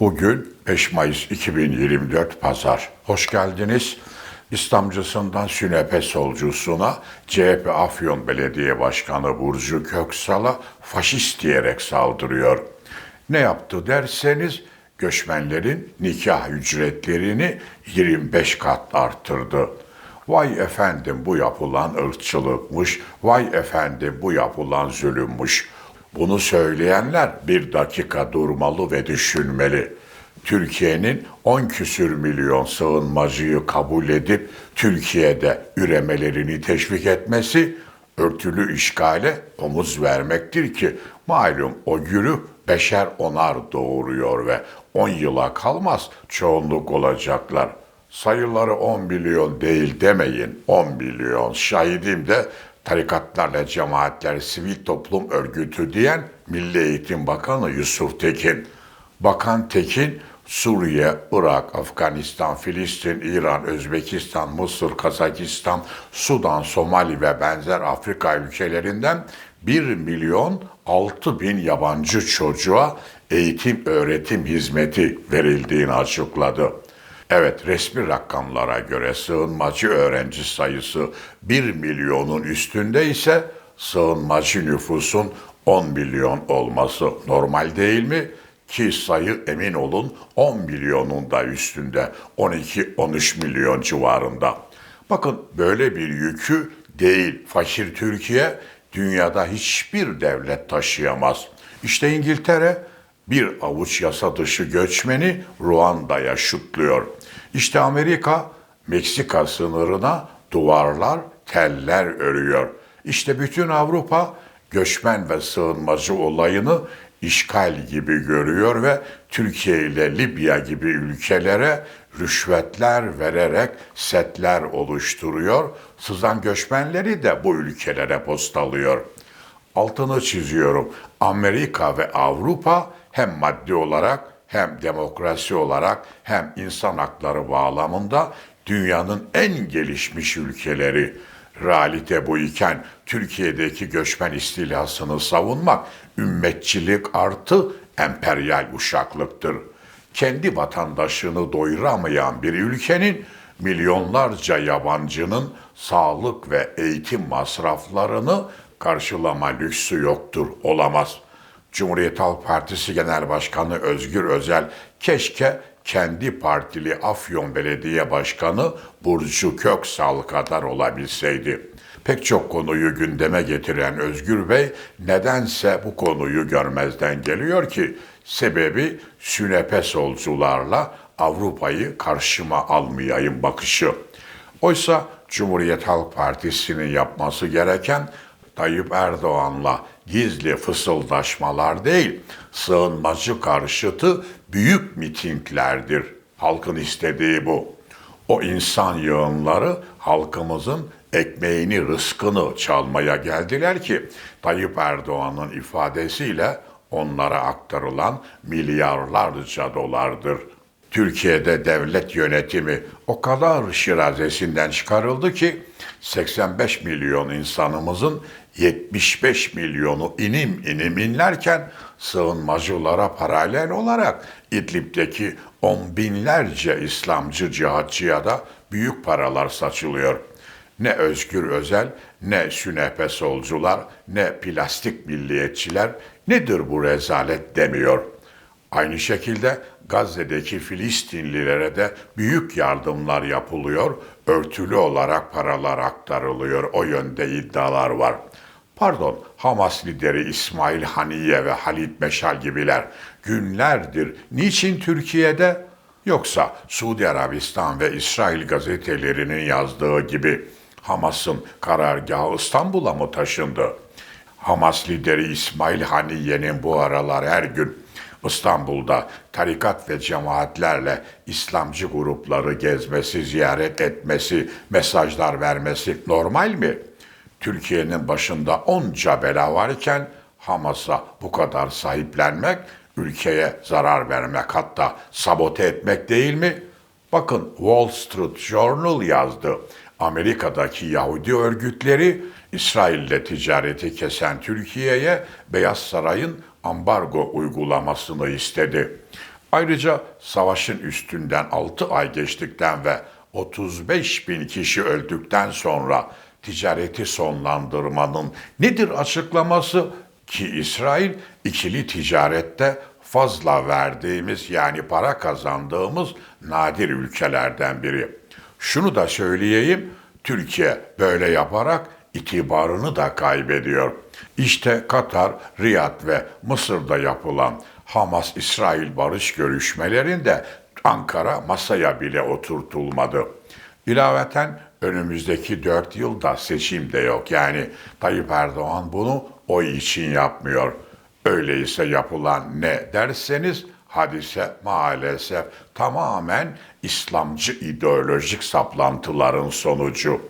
Bugün 5 Mayıs 2024 Pazar. Hoş geldiniz. İslamcısından Sünepe solcusuna CHP Afyon Belediye Başkanı Burcu Köksal'a faşist diyerek saldırıyor. Ne yaptı derseniz göçmenlerin nikah ücretlerini 25 kat arttırdı. Vay efendim bu yapılan ırkçılıkmış, vay efendim bu yapılan zulümmüş. Bunu söyleyenler bir dakika durmalı ve düşünmeli. Türkiye'nin 10 küsür milyon sığınmacıyı kabul edip Türkiye'de üremelerini teşvik etmesi örtülü işgale omuz vermektir ki malum o güruh beşer onar doğuruyor ve 10 yıla kalmaz çoğunluk olacaklar. Sayıları 10 milyon değil demeyin 10 milyon şahidim de tarikatlarla cemaatler sivil toplum örgütü diyen Milli Eğitim Bakanı Yusuf Tekin. Bakan Tekin Suriye, Irak, Afganistan, Filistin, İran, Özbekistan, Mısır, Kazakistan, Sudan, Somali ve benzer Afrika ülkelerinden 1 milyon 6 bin yabancı çocuğa eğitim öğretim hizmeti verildiğini açıkladı. Evet resmi rakamlara göre sığınmacı öğrenci sayısı 1 milyonun üstünde ise sığınmacı nüfusun 10 milyon olması normal değil mi? Ki sayı emin olun 10 milyonun da üstünde 12-13 milyon civarında. Bakın böyle bir yükü değil fakir Türkiye dünyada hiçbir devlet taşıyamaz. İşte İngiltere bir avuç yasa dışı göçmeni Ruanda'ya şutluyor. İşte Amerika Meksika sınırına duvarlar, teller örüyor. İşte bütün Avrupa göçmen ve sığınmacı olayını işgal gibi görüyor ve Türkiye ile Libya gibi ülkelere rüşvetler vererek setler oluşturuyor. Sızan göçmenleri de bu ülkelere postalıyor. Altını çiziyorum. Amerika ve Avrupa hem maddi olarak hem demokrasi olarak hem insan hakları bağlamında dünyanın en gelişmiş ülkeleri. Realite bu iken Türkiye'deki göçmen istilasını savunmak ümmetçilik artı emperyal uşaklıktır. Kendi vatandaşını doyuramayan bir ülkenin milyonlarca yabancının sağlık ve eğitim masraflarını karşılama lüksü yoktur, olamaz. Cumhuriyet Halk Partisi Genel Başkanı Özgür Özel keşke kendi partili Afyon Belediye Başkanı Burcu Köksal kadar olabilseydi. Pek çok konuyu gündeme getiren Özgür Bey nedense bu konuyu görmezden geliyor ki sebebi sünepe solcularla Avrupa'yı karşıma almayayım bakışı. Oysa Cumhuriyet Halk Partisi'nin yapması gereken Tayyip Erdoğan'la gizli fısıldaşmalar değil, sığınmacı karşıtı büyük mitinglerdir. Halkın istediği bu. O insan yığınları halkımızın ekmeğini, rızkını çalmaya geldiler ki Tayyip Erdoğan'ın ifadesiyle onlara aktarılan milyarlarca dolardır. Türkiye'de devlet yönetimi o kadar şirazesinden çıkarıldı ki 85 milyon insanımızın 75 milyonu inim inim inlerken sığınmacılara paralel olarak İdlib'deki on binlerce İslamcı cihatçıya da büyük paralar saçılıyor. Ne Özgür Özel, ne sünepe solcular, ne plastik milliyetçiler nedir bu rezalet demiyor. Aynı şekilde Gazze'deki Filistinlilere de büyük yardımlar yapılıyor, örtülü olarak paralar aktarılıyor. O yönde iddialar var. Pardon, Hamas lideri İsmail Haniye ve Halit Meşal gibiler günlerdir niçin Türkiye'de yoksa Suudi Arabistan ve İsrail gazetelerinin yazdığı gibi Hamas'ın karargahı İstanbul'a mı taşındı? Hamas lideri İsmail Haniye'nin bu aralar her gün İstanbul'da tarikat ve cemaatlerle İslamcı grupları gezmesi, ziyaret etmesi, mesajlar vermesi normal mi? Türkiye'nin başında onca bela varken Hamas'a bu kadar sahiplenmek, ülkeye zarar vermek hatta sabote etmek değil mi? Bakın Wall Street Journal yazdı. Amerika'daki Yahudi örgütleri İsrail'le ticareti kesen Türkiye'ye Beyaz Saray'ın ambargo uygulamasını istedi. Ayrıca savaşın üstünden 6 ay geçtikten ve 35 bin kişi öldükten sonra ticareti sonlandırmanın nedir açıklaması ki İsrail ikili ticarette fazla verdiğimiz yani para kazandığımız nadir ülkelerden biri. Şunu da söyleyeyim, Türkiye böyle yaparak itibarını da kaybediyor. İşte Katar, Riyad ve Mısır'da yapılan Hamas-İsrail barış görüşmelerinde Ankara masaya bile oturtulmadı. İlaveten önümüzdeki dört yılda seçim de yok. Yani Tayyip Erdoğan bunu oy için yapmıyor. Öyleyse yapılan ne derseniz hadise maalesef tamamen İslamcı ideolojik saplantıların sonucu.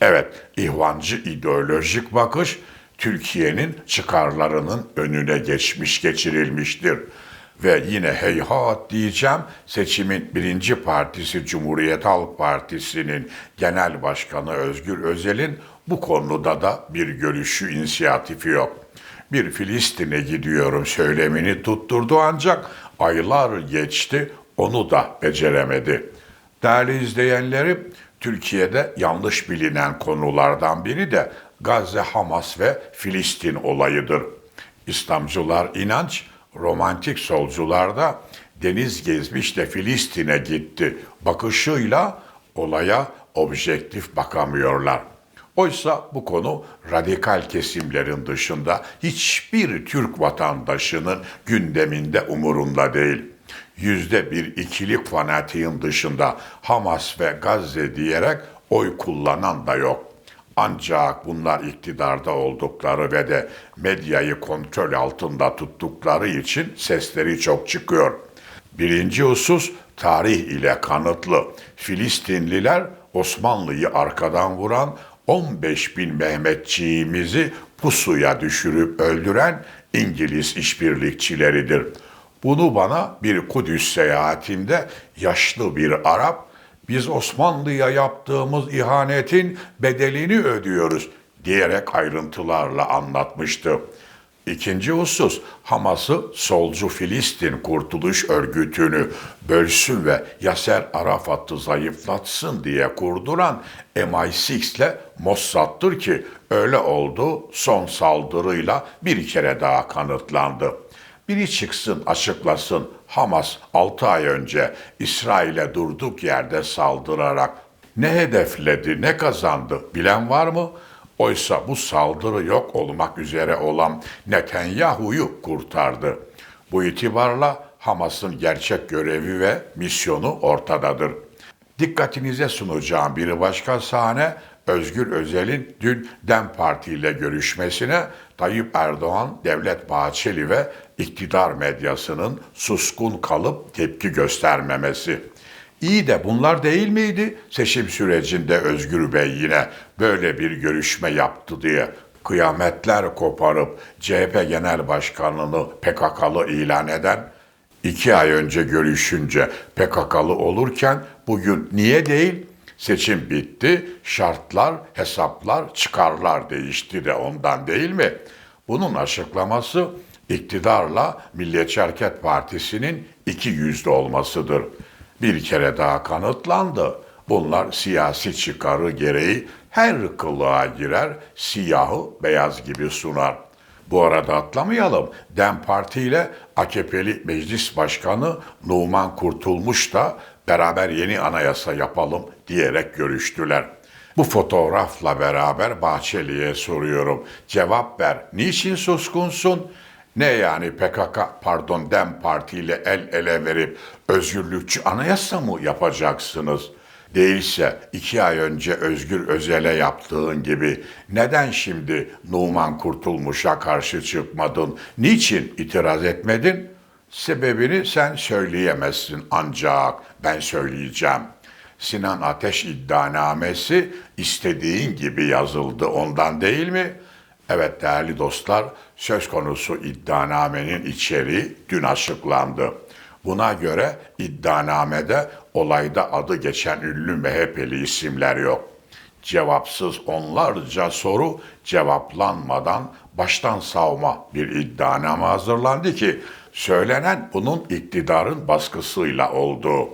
Evet, ihvancı ideolojik bakış Türkiye'nin çıkarlarının önüne geçmiş geçirilmiştir. Ve yine heyhat diyeceğim seçimin birinci partisi Cumhuriyet Halk Partisi'nin genel başkanı Özgür Özel'in bu konuda da bir görüşü inisiyatifi yok. Bir Filistin'e gidiyorum söylemini tutturdu ancak aylar geçti onu da beceremedi. Değerli izleyenlerim, Türkiye'de yanlış bilinen konulardan biri de Gazze, Hamas ve Filistin olayıdır. İslamcılar inanç, romantik solcular da deniz gezmiş de Filistin'e gitti bakışıyla olaya objektif bakamıyorlar. Oysa bu konu radikal kesimlerin dışında hiçbir Türk vatandaşının gündeminde umurunda değil. Yüzde bir ikilik fanatiğin dışında Hamas ve Gazze diyerek oy kullanan da yok. Ancak bunlar iktidarda oldukları ve de medyayı kontrol altında tuttukları için sesleri çok çıkıyor. Birinci husus tarih ile kanıtlı. Filistinliler Osmanlı'yı arkadan vuran 15 bin Mehmetçiğimizi pusuya düşürüp öldüren İngiliz işbirlikçileridir. Bunu bana bir Kudüs seyahatimde yaşlı bir Arap biz Osmanlı'ya yaptığımız ihanetin bedelini ödüyoruz diyerek ayrıntılarla anlatmıştı. İkinci husus Hamas'ı solcu Filistin Kurtuluş Örgütü'nü bölsün ve Yaser Arafat'ı zayıflatsın diye kurduran MI6 ile Mossad'tır ki öyle oldu son saldırıyla bir kere daha kanıtlandı. Biri çıksın açıklasın Hamas 6 ay önce İsrail'e durduk yerde saldırarak ne hedefledi, ne kazandı bilen var mı? Oysa bu saldırı yok olmak üzere olan Netanyahu'yu kurtardı. Bu itibarla Hamas'ın gerçek görevi ve misyonu ortadadır. Dikkatinize sunacağım bir başka sahne Özgür Özel'in dün DEM Parti ile görüşmesine Tayyip Erdoğan, Devlet Bahçeli ve iktidar medyasının suskun kalıp tepki göstermemesi. İyi de bunlar değil miydi? Seçim sürecinde Özgür Bey yine böyle bir görüşme yaptı diye kıyametler koparıp CHP Genel Başkanı'nı PKK'lı ilan eden, iki ay önce görüşünce PKK'lı olurken bugün niye değil? Seçim bitti, şartlar, hesaplar, çıkarlar değişti de ondan değil mi? Bunun açıklaması iktidarla Milliyetçi Hareket Partisi'nin iki yüzlü olmasıdır. Bir kere daha kanıtlandı. Bunlar siyasi çıkarı gereği her kılığa girer, siyahı beyaz gibi sunar. Bu arada atlamayalım. DEM Parti ile AKP'li Meclis Başkanı Numan Kurtulmuş da beraber yeni anayasa yapalım diyerek görüştüler. Bu fotoğrafla beraber Bahçeli'ye soruyorum. Cevap ver. Niçin suskunsun? Ne yani PKK pardon DEM Parti ile el ele verip özgürlükçü anayasa mı yapacaksınız? Değilse iki ay önce Özgür Özel'e yaptığın gibi neden şimdi Numan Kurtulmuş'a karşı çıkmadın? Niçin itiraz etmedin? Sebebini sen söyleyemezsin ancak ben söyleyeceğim. Sinan Ateş iddianamesi istediğin gibi yazıldı ondan değil mi? Evet değerli dostlar, söz konusu iddianamenin içeriği dün açıklandı. Buna göre iddianamede olayda adı geçen ünlü MHP'li isimler yok. cevapsız onlarca soru cevaplanmadan baştan savma bir iddianame hazırlandı ki söylenen bunun iktidarın baskısıyla oldu.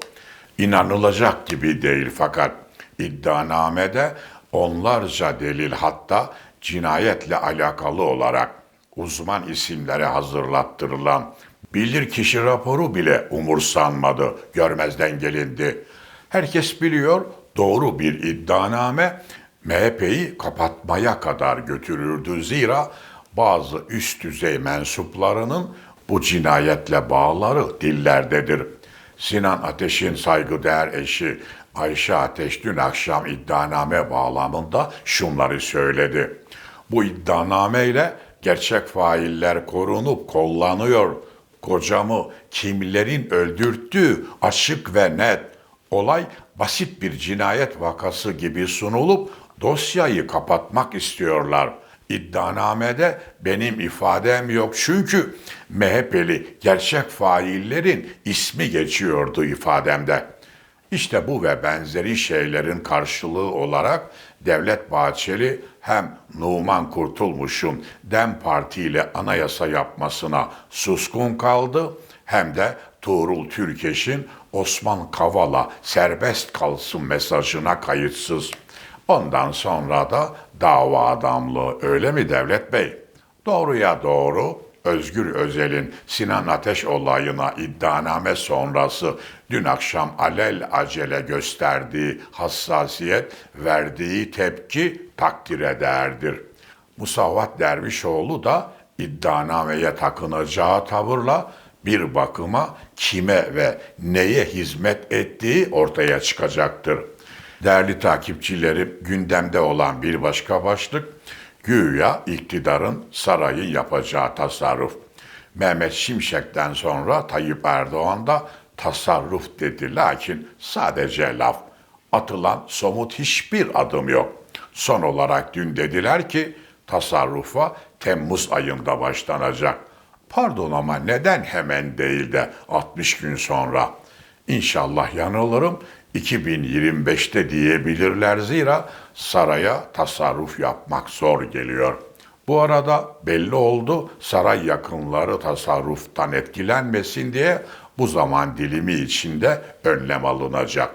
İnanılacak gibi değil fakat iddianamede onlarca delil hatta cinayetle alakalı olarak uzman isimlere hazırlattırılan bilirkişi raporu bile umursanmadı, görmezden gelindi. Herkes biliyor doğru bir iddianame MHP'yi kapatmaya kadar götürürdü zira bazı üst düzey mensuplarının bu cinayetle bağları dillerdedir. Sinan Ateş'in saygıdeğer eşi Ayşe Ateş dün akşam iddianame bağlamında şunları söyledi. Bu iddianameyle gerçek failler korunup kollanıyor. Kocamı kimlerin öldürttüğü açık ve net. Olay basit bir cinayet vakası gibi sunulup dosyayı kapatmak istiyorlar. İddianamede benim ifadem yok çünkü MHP'li gerçek faillerin ismi geçiyordu ifademde. İşte bu ve benzeri şeylerin karşılığı olarak Devlet Bahçeli hem Numan Kurtulmuş'un DEM Parti ile anayasa yapmasına suskun kaldı hem de Tuğrul Türkeş'in Osman Kavala serbest kalsın mesajına kayıtsız. Ondan sonra da dava adamlığı öyle mi Devlet Bey? Doğruya doğru Özgür Özel'in Sinan Ateş olayına iddianame sonrası dün akşam alel acele gösterdiği hassasiyet, verdiği tepki takdire değerdir. Musavat Dervişoğlu da iddianameye takınacağı tavırla bir bakıma kime ve neye hizmet ettiği ortaya çıkacaktır. Değerli takipçilerim, gündemde olan bir başka başlık, güya iktidarın sarayın yapacağı tasarruf. Mehmet Şimşek'ten sonra Tayyip Erdoğan da tasarruf dedi lakin sadece laf. Atılan somut hiçbir adım yok. Son olarak dün dediler ki tasarrufa Temmuz ayında başlanacak. Pardon ama neden hemen değil de 60 gün sonra? İnşallah yanılırım. 2025'te diyebilirler zira saraya tasarruf yapmak zor geliyor. Bu arada belli oldu saray yakınları tasarruftan etkilenmesin diye bu zaman dilimi içinde önlem alınacak.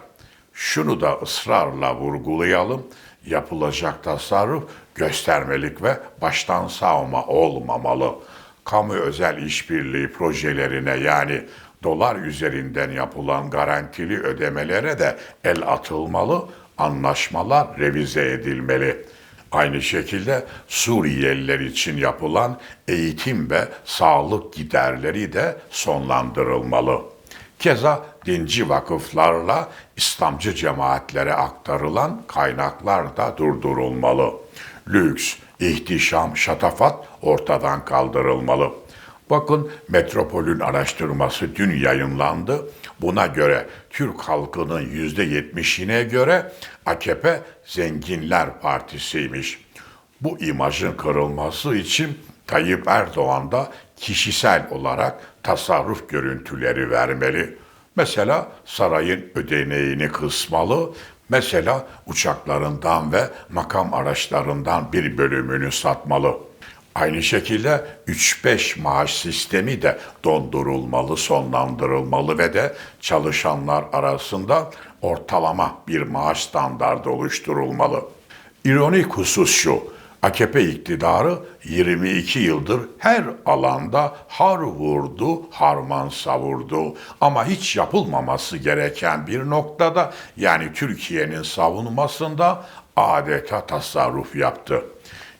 Şunu da ısrarla vurgulayalım. Yapılacak tasarruf göstermelik ve baştan savma olmamalı. Kamu özel işbirliği projelerine yani dolar üzerinden yapılan garantili ödemelere de el atılmalı, anlaşmalar revize edilmeli. Aynı şekilde Suriyeliler için yapılan eğitim ve sağlık giderleri de sonlandırılmalı. Keza dinci vakıflarla İslamcı cemaatlere aktarılan kaynaklar da durdurulmalı. Lüks, ihtişam, şatafat ortadan kaldırılmalı. Bakın Metropol'ün araştırması dün yayınlandı. Buna göre Türk halkının yüzde yetmişine göre AKP Zenginler Partisi'ymiş. Bu imajın kırılması için Tayyip Erdoğan da kişisel olarak tasarruf görüntüleri vermeli. Mesela sarayın ödeneğini kısmalı, mesela uçaklarından ve makam araçlarından bir bölümünü satmalı. Aynı şekilde 3-5 maaş sistemi de dondurulmalı, sonlandırılmalı ve de çalışanlar arasında ortalama bir maaş standardı oluşturulmalı. İronik husus şu, AKP iktidarı 22 yıldır her alanda har vurdu, harman savurdu. Ama hiç yapılmaması gereken bir noktada yani Türkiye'nin savunmasında adeta tasarruf yaptı.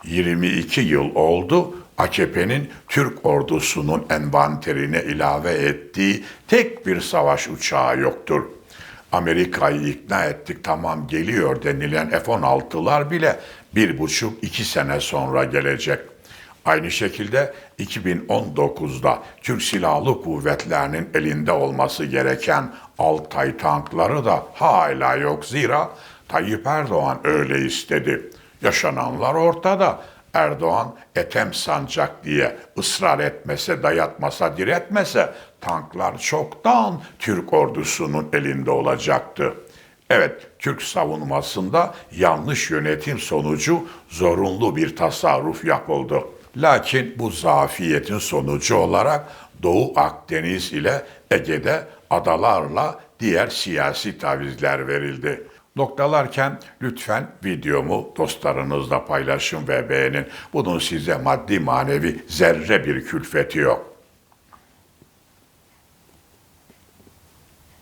22 yıl oldu AKP'nin Türk ordusunun envanterine ilave ettiği tek bir savaş uçağı yoktur. Amerika'yı ikna ettik tamam geliyor denilen F-16'lar bile bir buçuk iki sene sonra gelecek. Aynı şekilde 2019'da Türk Silahlı Kuvvetlerinin elinde olması gereken Altay tankları da hala yok zira Tayyip Erdoğan öyle istedi. Yaşananlar ortada. Erdoğan etem sancak diye ısrar etmese, dayatmasa, diretmese tanklar çoktan Türk ordusunun elinde olacaktı. Evet, Türk savunmasında yanlış yönetim sonucu zorunlu bir tasarruf yapıldı. Lakin bu zafiyetin sonucu olarak Doğu Akdeniz ile Ege'de adalarla diğer siyasi tavizler verildi. Noktalarken lütfen videomu dostlarınızla paylaşın ve beğenin. Bunun size maddi manevi zerre bir külfeti yok.